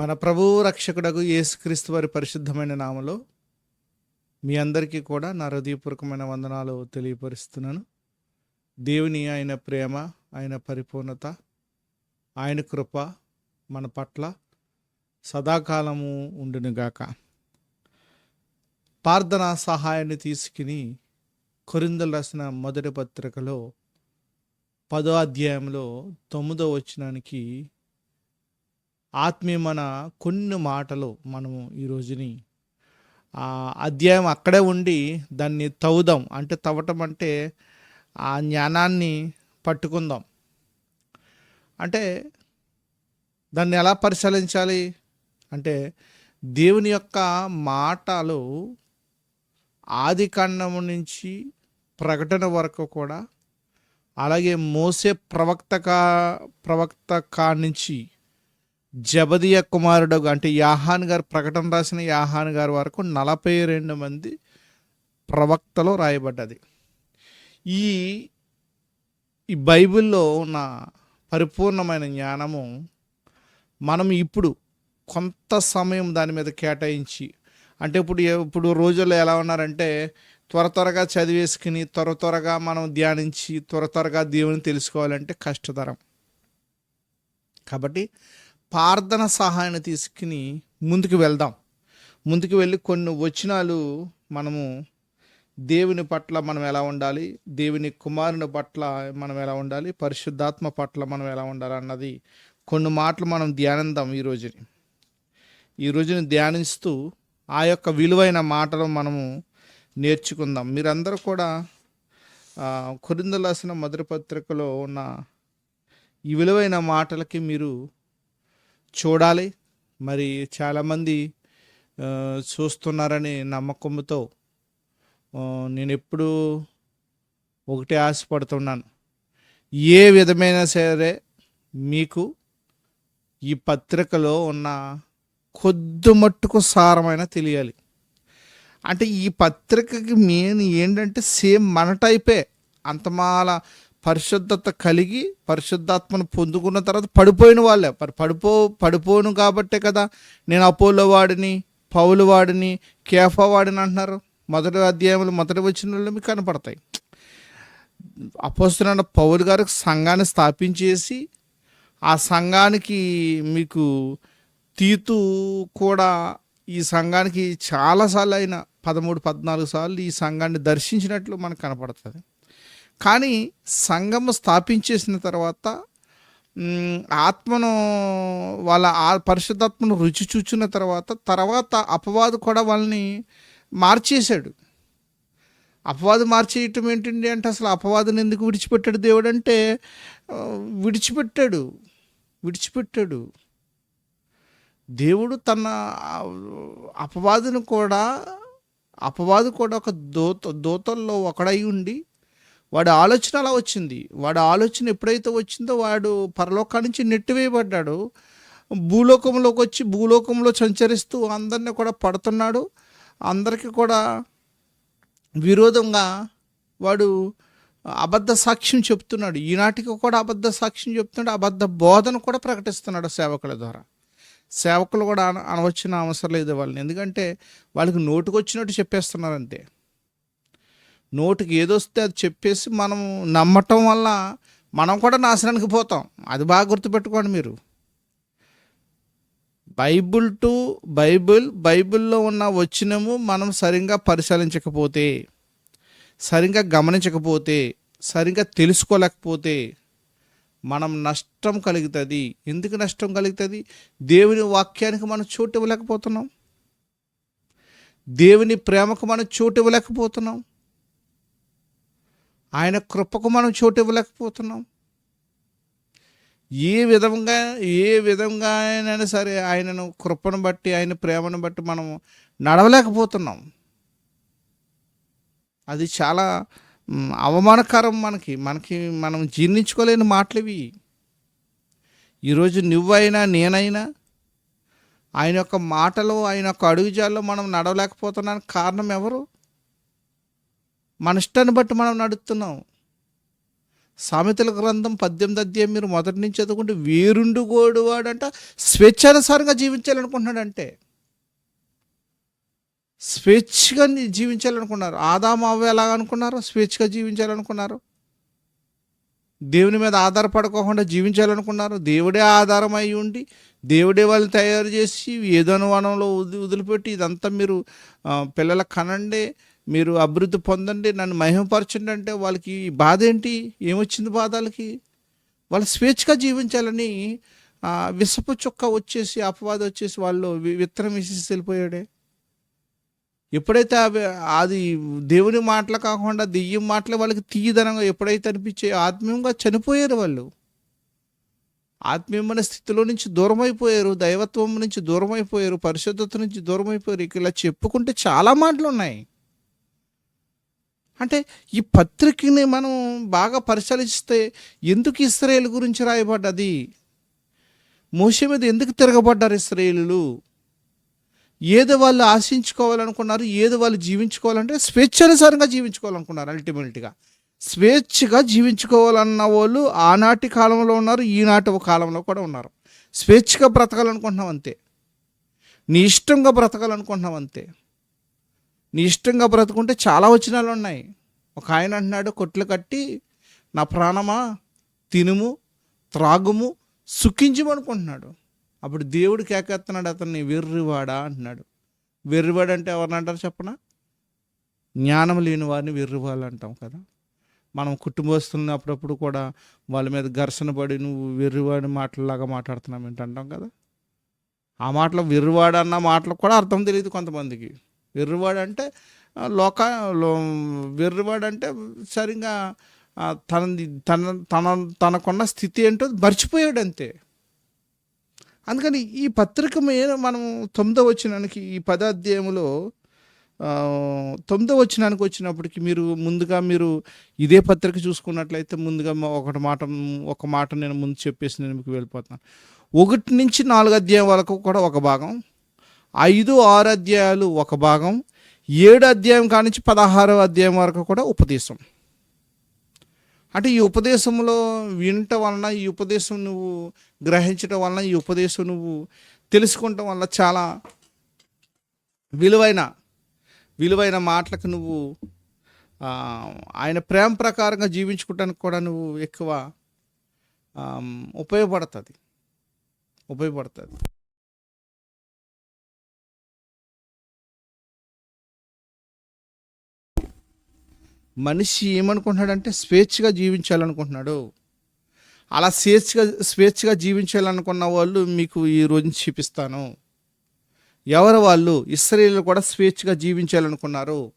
మన ప్రభు రక్షకుడకు యేసుక్రీస్తు వారి పరిశుద్ధమైన నామలో మీ అందరికీ కూడా నా హృదయపూర్వకమైన వందనాలు తెలియపరుస్తున్నాను. దేవుని ఆయన ప్రేమ ఆయన పరిపూర్ణత ఆయన కృప మన పట్ల సదాకాలము ఉండునుగాక ప్రార్థన సహాయాన్ని తీసుకుని కొరిందలు రాసిన మొదటి పత్రికలో పదో అధ్యాయంలో తొమ్మిదో వచనానికి ఆత్మీయమైన కొన్ని మాటలు మనము ఈ రోజుని అధ్యాయం అక్కడే ఉండి దాన్ని తవ్వుదాం. అంటే తవ్వటం అంటే ఆ జ్ఞానాన్ని పట్టుకుందాం. అంటే దాన్ని ఎలా పరిశీలించాలి? అంటే దేవుని యొక్క మాటలు ఆది కాండము నుంచి ప్రకటన వరకు కూడా అలాగే మోసే ప్రవక్త కా ప్రవక్త కా నుంచి జబదియ కుమారుడు అంటే యాహాన్ గారు ప్రకటన రాసిన యాహాన్ గారి వరకు నలభై రెండు మంది ప్రవక్తలో రాయబడ్డది. ఈ ఈ బైబిల్లో ఉన్న పరిపూర్ణమైన జ్ఞానము మనం ఇప్పుడు కొంత సమయం దాని మీద కేటాయించి అంటే ఇప్పుడు ఇప్పుడు రోజుల్లో ఎలా ఉన్నారంటే త్వర త్వరగా చదివేసుకుని త్వర త్వరగా మనం ధ్యానించి త్వర త్వరగా దేవుని తెలుసుకోవాలంటే కష్టతరం. కాబట్టి ప్రార్థన సహాయాన్ని తీసుకుని ముందుకు వెళ్దాం. ముందుకు వెళ్ళి కొన్ని వచనాలు మనము దేవుని పట్ల మనం ఎలా ఉండాలి దేవుని కుమారుని పట్ల మనం ఎలా ఉండాలి పరిశుద్ధాత్మ పట్ల మనం ఎలా ఉండాలి అన్నది కొన్ని మాటలు మనం ధ్యానిద్దాం ఈ రోజుని. ఈ రోజుని ధ్యానిస్తూ ఆ యొక్క విలువైన మాటలు మనము నేర్చుకుందాం. మీరందరూ కూడా కొరిందలాసిన మొదటి పత్రికలో ఉన్న ఈ విలువైన మాటలకి మీరు చూడాలి. మరి చాలామంది చూస్తున్నారని నమ్మకంతో నేను ఎప్పుడూ ఒకటే ఆశపడుతున్నాను. ఏ విధమైన సరే మీకు ఈ పత్రికలో ఉన్న కొద్ది మట్టుకు సారమైన తెలియాలి. అంటే ఈ పత్రికకి మెయిన్ ఏంటంటే సేమ్ మన టైపే. అంతమాల పరిశుద్ధత కలిగి పరిశుద్ధాత్మను పొందుకున్న తర్వాత పడిపోయిన వాళ్ళే. మరి పడిపో పడిపోను కాబట్టే కదా నేను అపోలో వాడిని పౌలు వాడిని కేఫా వాడిని అంటున్నారు. మొదటి అధ్యాయంలో మొదటి వచ్చిన వాళ్ళు మీకు కనపడతాయి. అపోస్తున్న పౌలు గారు సంఘాన్ని స్థాపించేసి ఆ సంఘానికి మీకు తీతు కూడా ఈ సంఘానికి చాలాసార్లు అయిన పదమూడు పద్నాలుగు సార్లు ఈ సంఘాన్ని దర్శించినట్లు మనకు కనపడుతుంది. కానీ సంఘము స్థాపించేసిన తర్వాత ఆత్మను వాళ్ళ ఆ పరిశుద్ధాత్మను రుచి చూచిన తర్వాత తర్వాత అపవాదు కూడా వాళ్ళని మార్చేశాడు. అపవాదు మార్చేయటం ఏంటండి అంటే అసలు అపవాదుని ఎందుకు విడిచిపెట్టాడు దేవుడు అంటే విడిచిపెట్టాడు విడిచిపెట్టాడు. దేవుడు తన అపవాదును కూడా అపవాదు కూడా ఒక దోత దోతల్లో ఒకడై ఉండి వాడి ఆలోచన అలా వచ్చింది. వాడి ఆలోచన ఎప్పుడైతే వచ్చిందో వాడు పరలోకా నుంచి నెట్టివేయబడ్డాడు. భూలోకంలోకి వచ్చి భూలోకంలో సంచరిస్తూ అందరిని కూడా పడుతున్నాడు. అందరికీ కూడా విరోధంగా వాడు అబద్ధ సాక్ష్యం చెప్తున్నాడు. ఈనాటికి కూడా అబద్ధ సాక్ష్యం చెప్తున్నాడు. అబద్ధ బోధన కూడా ప్రకటిస్తున్నాడు సేవకుల ద్వారా. సేవకులు కూడా అన అనవచ్చిన అవసరం లేదు వాళ్ళని. ఎందుకంటే వాళ్ళకి నోటుకొచ్చినట్టు చెప్పేస్తున్నారు అంతే. నోటికి ఏదొస్తే అది చెప్పేసి మనం నమ్మటం వల్ల మనం కూడా నాశనానికి పోతాం. అది బాగా గుర్తుపెట్టుకోండి మీరు. బైబుల్ టు బైబిల్ బైబిల్లో ఉన్న వచ్చినము మనం సరిగ్గా పరిశీలించకపోతే సరిగ్గా గమనించకపోతే సరిగ్గా తెలుసుకోలేకపోతే మనం నష్టం కలుగుతుంది. ఎందుకు నష్టం కలుగుతుంది? దేవుని వాక్యానికి మనం చోటు ఇవ్వలేకపోతున్నాం. దేవుని ప్రేమకు మనం చోటు ఇవ్వలేకపోతున్నాం. ఆయన కృపకు మనం చోటు ఇవ్వలేకపోతున్నాం. ఏ విధంగా ఏ విధంగా అయినా సరే ఆయనను కృపను బట్టి ఆయన ప్రేమను బట్టి మనం నడవలేకపోతున్నాం. అది చాలా అవమానకరం మనకి. మనకి మనం జీర్ణించుకోలేని మాటలు ఇవి ఈరోజు నువ్వైనా నేనైనా ఆయన యొక్క మాటలు ఆయన యొక్క అడుగుజాల్లో మనం నడవలేకపోతున్నానికి కారణం ఎవరు? మన ఇష్టాన్ని బట్టి మనం నడుస్తున్నాం సామెతల గ్రంథం పద్దెనిమిది అధ్యాయం మీరు మొదటి నుంచి చదువుకుంటే వేరుండు గోడువాడంట స్వేచ్ఛానుసారంగా జీవించాలనుకుంటున్నాడంటే. స్వేచ్ఛగా జీవించాలనుకున్నారు. ఆదాము అవ్వ ఎలాగ అనుకున్నారు? స్వేచ్ఛగా జీవించాలనుకున్నారు. దేవుని మీద ఆధారపడుకోకుండా జీవించాలనుకున్నారు. దేవుడే ఆధారం అయి ఉండి దేవుడే వాళ్ళని తయారు చేసి ఏదో వనంలో వదిలిపెట్టి ఇదంతా మీరు పిల్లల కనండి మీరు అభివృద్ధి పొందండి నన్ను మహిమపరచండి అంటే వాళ్ళకి బాధ ఏంటి ఏమొచ్చింది బాధలకి? వాళ్ళు స్వేచ్ఛగా జీవించాలని విసపు చుక్క వచ్చేసి అపవాదం వచ్చేసి వాళ్ళు వి- విత్తనం వేసేసి వెళ్ళిపోయాడే. ఎప్పుడైతే అవి అది దేవుని మాటలు కాకుండా దెయ్యం మాటలు వాళ్ళకి తీయదనంగా ఎప్పుడైతే అనిపించే ఆత్మీయంగా చనిపోయారు వాళ్ళు. ఆత్మీయమైన స్థితిలో నుంచి దూరం అయిపోయారు దైవత్వం నుంచి దూరం అయిపోయారు పరిశుద్ధత నుంచి దూరం అయిపోయారు ఇలా చెప్పుకుంటే చాలా మాటలు ఉన్నాయి అంటే ఈ పత్రికని మనం బాగా పరిశీలిస్తే ఎందుకు ఇస్రాయేల్ గురించి రాయబడ్డది? మోసే మీద ఎందుకు తిరగబడ్డారు ఇస్రాయేలు ఏదో వాళ్ళు ఆశించుకోవాలనుకున్నారు ఏదో వాళ్ళు జీవించుకోవాలంటే స్వేచ్ఛానుసారంగా జీవించుకోవాలనుకున్నారు అల్టిమేట్గా స్వేచ్ఛగా జీవించుకోవాలన్న వాళ్ళు ఆనాటి కాలంలో ఉన్నారు ఈనాటి కాలంలో కూడా ఉన్నారు. స్వేచ్ఛగా బ్రతకాలనుకుంటున్నాం అంతే. నీ ఇష్టంగా బ్రతకాలనుకుంటున్నాం అంతే. నీ ఇష్టంగా బ్రతుకుంటే చాలా వచనాలు ఉన్నాయి. ఒక ఆయన అంటున్నాడు కొట్లు కట్టి నా ప్రాణమా? తినుము త్రాగుము సుఖించమనుకుంటున్నాడు అప్పుడు దేవుడు కేకేస్తున్నాడు అతన్ని వెర్రివాడా? అంటున్నాడు. వెర్రివాడు అంటే ఎవరిని అంటారు చెప్పనా? జ్ఞానం లేని వారిని వెర్రివాళ్ళు అంటాం కదా. మనం కుటుంబస్తులని అప్పుడప్పుడు కూడా వాళ్ళ మీద ఘర్షణ పడి నువ్వు వెర్రివాడి మాటలలాగా మాట్లాడుతున్నావు ఏంటంటాం కదా. ఆ మాటలు వెర్రివాడు అన్న మాటలకు కూడా అర్థం తెలియదు కొంతమందికి. వెర్రివాడు అంటే లోక వెర్రివాడు అంటే సరిగా తన తనది తన తన తనకున్న స్థితి ఏంటో మర్చిపోయాడు అంతే అందుకని ఈ పత్రిక మీద మనం తొమ్మిదో వచ్చినానికి ఈ పదాధ్యాయంలో తొమ్మిదో వచ్చినానికి వచ్చినప్పటికి మీరు ముందుగా మీరు ఇదే పత్రిక చూసుకున్నట్లయితే ముందుగా ఒకటి మాట ఒక మాట నేను ముందు చెప్పేసి నేను మీకు వెళ్ళిపోతాను ఒకటి నుంచి నాలుగు అధ్యాయం వరకు కూడా ఒక భాగం. ఐదు ఆరు అధ్యాయాలు ఒక భాగం ఏడు అధ్యాయం కానించి పదహారో అధ్యాయం వరకు కూడా ఉపదేశం. అంటే ఈ ఉపదేశంలో వినటం వలన ఈ ఉపదేశం నువ్వు గ్రహించటం వలన ఈ ఉపదేశం నువ్వు తెలుసుకోవటం వల్ల చాలా విలువైన విలువైన మాటలకు నువ్వు ఆయన ప్రేమ ప్రకారంగా జీవించుకోవడానికి కూడా నువ్వు ఎక్కువ ఉపయోగపడుతుంది. ఉపయోగపడుతుంది. మనిషి ఏమనుకుంటున్నాడంటే స్వేచ్ఛగా జీవించాలనుకుంటున్నాడు. అలా స్వేచ్ఛగా స్వేచ్ఛగా జీవించాలనుకున్న వాళ్ళు మీకు ఈ రోజు చూపిస్తాను. ఎవరు వాళ్ళు? ఇస్రాయేల్ కూడా స్వేచ్ఛగా జీవించాలనుకున్నారు.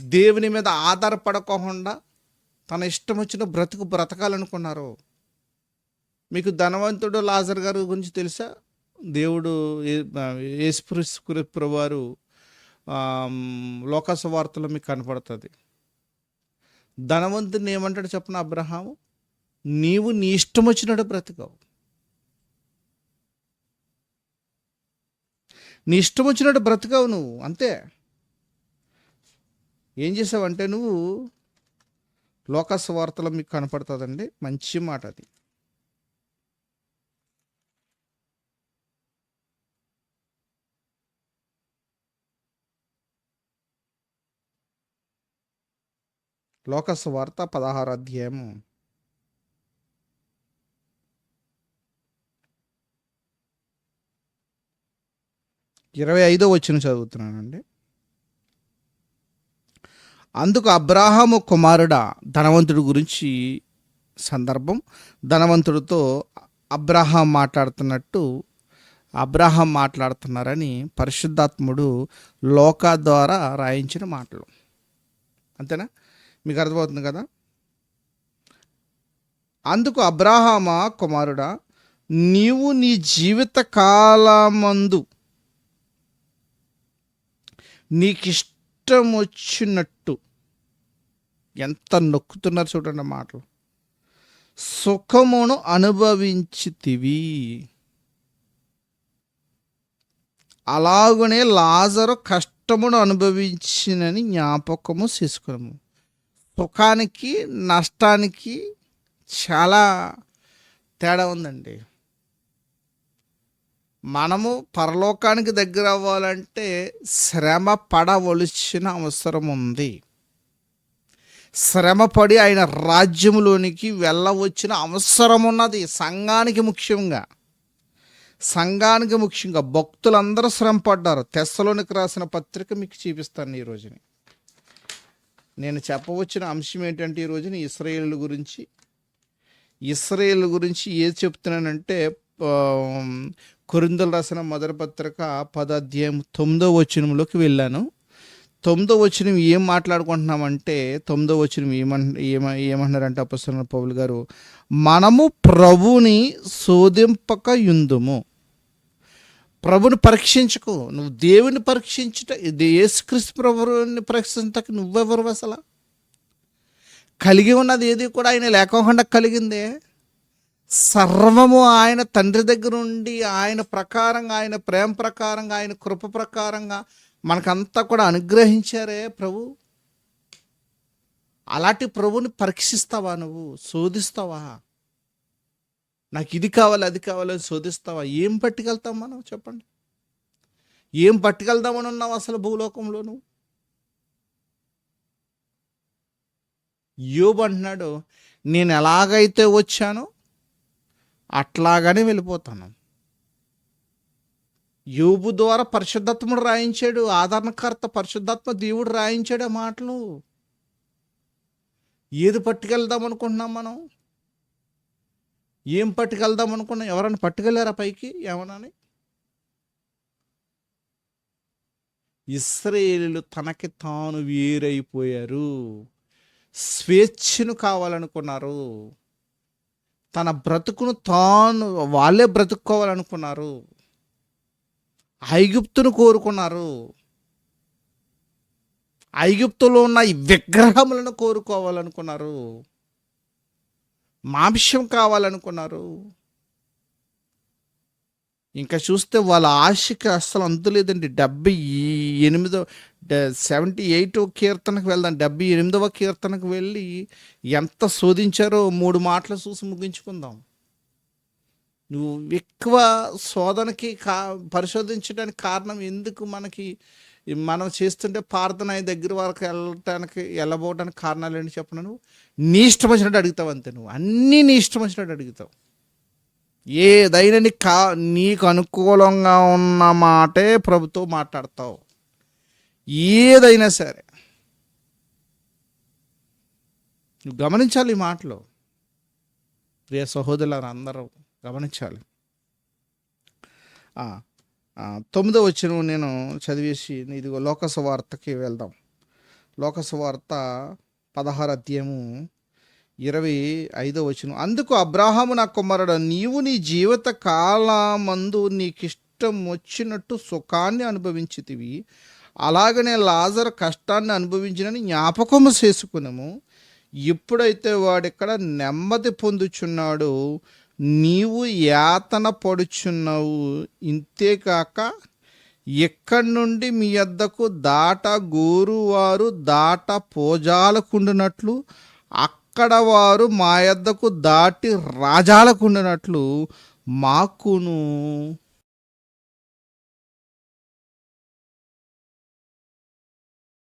దేవుని మీద ఆధారపడకుండా తన ఇష్టం వచ్చిన బ్రతుకు బ్రతకాలనుకున్నారు. మీకు ధనవంతుడు లాజర్ గారి గురించి తెలుసా? దేవుడు యేసుప్రభు వారు లోకాస వార్తలో మీకు కనపడుతుంది. ధనవంతుని ఏమంటాడు చెప్పను అబ్రహాము? నీవు నీ ఇష్టం వచ్చినట్టు బ్రతకవు. నీ ఇష్టం వచ్చినట్టు బ్రతకవు నువ్వు అంతే. ఏం చేసావంటే నువ్వు లోకస్వార్తలో మీకు కనపడుతుందండి మంచి మాట అది లోకస్వార్త పదహారు అధ్యాయము ఇరవై ఐదో వచ్చిన చదువుతున్నానండి. అందుకు అబ్రాహము కుమారుడ ధనవంతుడి గురించి సందర్భం. ధనవంతుడితో అబ్రాహాం మాట్లాడుతున్నట్టు అబ్రాహాం మాట్లాడుతున్నారని పరిశుద్ధాత్ముడు లోక ద్వారా రాయించిన మాటలు. అంతేనా? మీకు అర్థమవుతుంది కదా? అందుకు అబ్రాహామ కుమారుడా నీవు నీ జీవిత కాలమందు నీకిష్టం వచ్చినట్టు ఎంత నొక్కుతున్నారు చూడండి మాటలు. సుఖమును అనుభవించితివి. అలాగనే లాజరు కష్టమును అనుభవించినని జ్ఞాపకము చేసుకున్నాము. సుఖానికి నష్టానికి చాలా తేడా ఉందండి. మనము పరలోకానికి దగ్గర అవ్వాలంటే శ్రమ పడవలసిన అవసరం ఉంది. శ్రమపడి ఆయన రాజ్యంలోనికి వెళ్ళవచ్చిన అవసరం ఉన్నది. సంఘానికి ముఖ్యంగా. సంఘానికి ముఖ్యంగా భక్తులందరూ శ్రమ పడ్డారు. తెస్సలోనికి రాసిన పత్రిక మీకు చూపిస్తాను ఈ రోజుని. నేను చెప్పవచ్చిన అంశం ఏంటంటే ఈ రోజున ఇస్రాయేల్ గురించి. ఇస్రాయేల్ గురించి ఏది చెప్తున్నానంటే కొరిందలు రాసిన మొదటి పత్రిక పదాధ్యాయం తొమ్మిదో వచనంలోకి వెళ్ళాను. తొమ్మిదో వచనం ఏం మాట్లాడుకుంటున్నామంటే తొమ్మిదో వచనం ఏమన్ ఏమ ఏమంటున్నారంటే అపస్తున్న పౌలు గారు మనము ప్రభుని శోధింపక యుందుము. ప్రభుని పరీక్షించకు. నువ్వు దేవుని పరీక్షించుట ఇది యేసుక్రీస్తు ప్రభుని పరీక్షించక నువ్వెవరు అసలు? కలిగి ఉన్నది ఏది కూడా ఆయన లేకోకుండా కలిగిందే. సర్వము ఆయన తండ్రి దగ్గర ఉండి ఆయన ప్రకారంగా ఆయన ప్రేమ ప్రకారంగా ఆయన కృప ప్రకారంగా మనకంతా కూడా అనుగ్రహించారే ప్రభు. అలాంటి ప్రభుని పరీక్షిస్తావా నువ్వు? శోధిస్తావా? నాకు ఇది కావాలి అది కావాలని శోధిస్తావా? ఏం పట్టుకెళ్తాం మనం? చెప్పండి. ఏం పట్టుకెళ్దామని ఉన్నావు అసలు భూలోకంలో నువ్వు? యోబు అంటున్నాడు నేను ఎలాగైతే వచ్చానో అట్లాగానే వెళ్ళిపోతాను. యోబు ద్వారా పరిశుద్ధాత్ముడు రాయించాడు ఆదరణకర్త పరిశుద్ధాత్మ దేవుడు రాయించాడు ఆ మాటలు. ఏది పట్టుకెళ్దాం అనుకుంటున్నాం మనం? ఏం పట్టుకెళ్దాం అనుకున్నా ఎవరైనా పట్టుకెళ్ళారా పైకి ఏమనని? ఇస్రాయేలు తనకి తాను వేరైపోయారు. స్వేచ్ఛను కావాలనుకున్నారు. తన బ్రతుకును తాను వాళ్ళే బ్రతుక్కోవాలనుకున్నారు. ఐగుప్తును కోరుకున్నారు. ఐగుప్తులో ఉన్న ఈ విగ్రహములను కోరుకోవాలనుకున్నారు. మాంసం కావాలనుకున్నారు. ఇంకా చూస్తే వాళ్ళ ఆశకి అస్సలు అంతులేదండి డెబ్బై ఎనిమిదో సెవెంటీ ఎయిట్ కీర్తనకు వెళ్దాం. డెబ్బై ఎనిమిదవ కీర్తనకు వెళ్ళి ఎంత శోధించారో మూడు మాటలు చూసి ముగించుకుందాం. నువ్వు ఎక్కువ శోధనకి కా పరిశోధించడానికి కారణం ఎందుకు మనకి మనం చేస్తుంటే ప్రార్థన దగ్గర వరకు వెళ్ళటానికి వెళ్ళబోవడానికి కారణాలు ఏంటి చెప్పను నువ్వు? నీ ఇష్టం వచ్చినట్టు అడుగుతావు అంతే నువ్వు. అన్నీ నీ ఇష్టం వచ్చినట్టు అడుగుతావు. ఏదైనా నీకు కా నీకు అనుకూలంగా ఉన్న మాటే ప్రభుత్వం మాట్లాడతావు. ఏదైనా సరే. నువ్వు గమనించాలి ఈ మాటలు. ప్రియ సహోదరులందరూ గమనించాలి. తొమ్మిదో వచ్చిన నేను చదివేసి ఇదిగో లోకసవార్తకి వెళ్దాం. లోకసవార్త పదహారు అధ్యాయము ఇరవై ఐదో వచనం. అందుకు అబ్రాహాము నా కుమారుడు నీవు నీ జీవిత కాలమందు నీకిష్టం వచ్చినట్టు సుఖాన్ని అనుభవించితివి. అలాగనే లాజర్ కష్టాన్ని అనుభవించినని జ్ఞాపకము చేసుకున్నాము ఎప్పుడైతే వాడిక్కడ నెమ్మది పొందుచున్నాడో. నీవు యాతన పడుచున్నావు. ఇంతేకాక ఎక్కడి నుండి మీ వద్దకు దాట గోరువారు దాట పోజాలకుండినట్లు అక్కడ వారు మా యొద్దకు దాటి రాజాలకుండినట్లు మాకును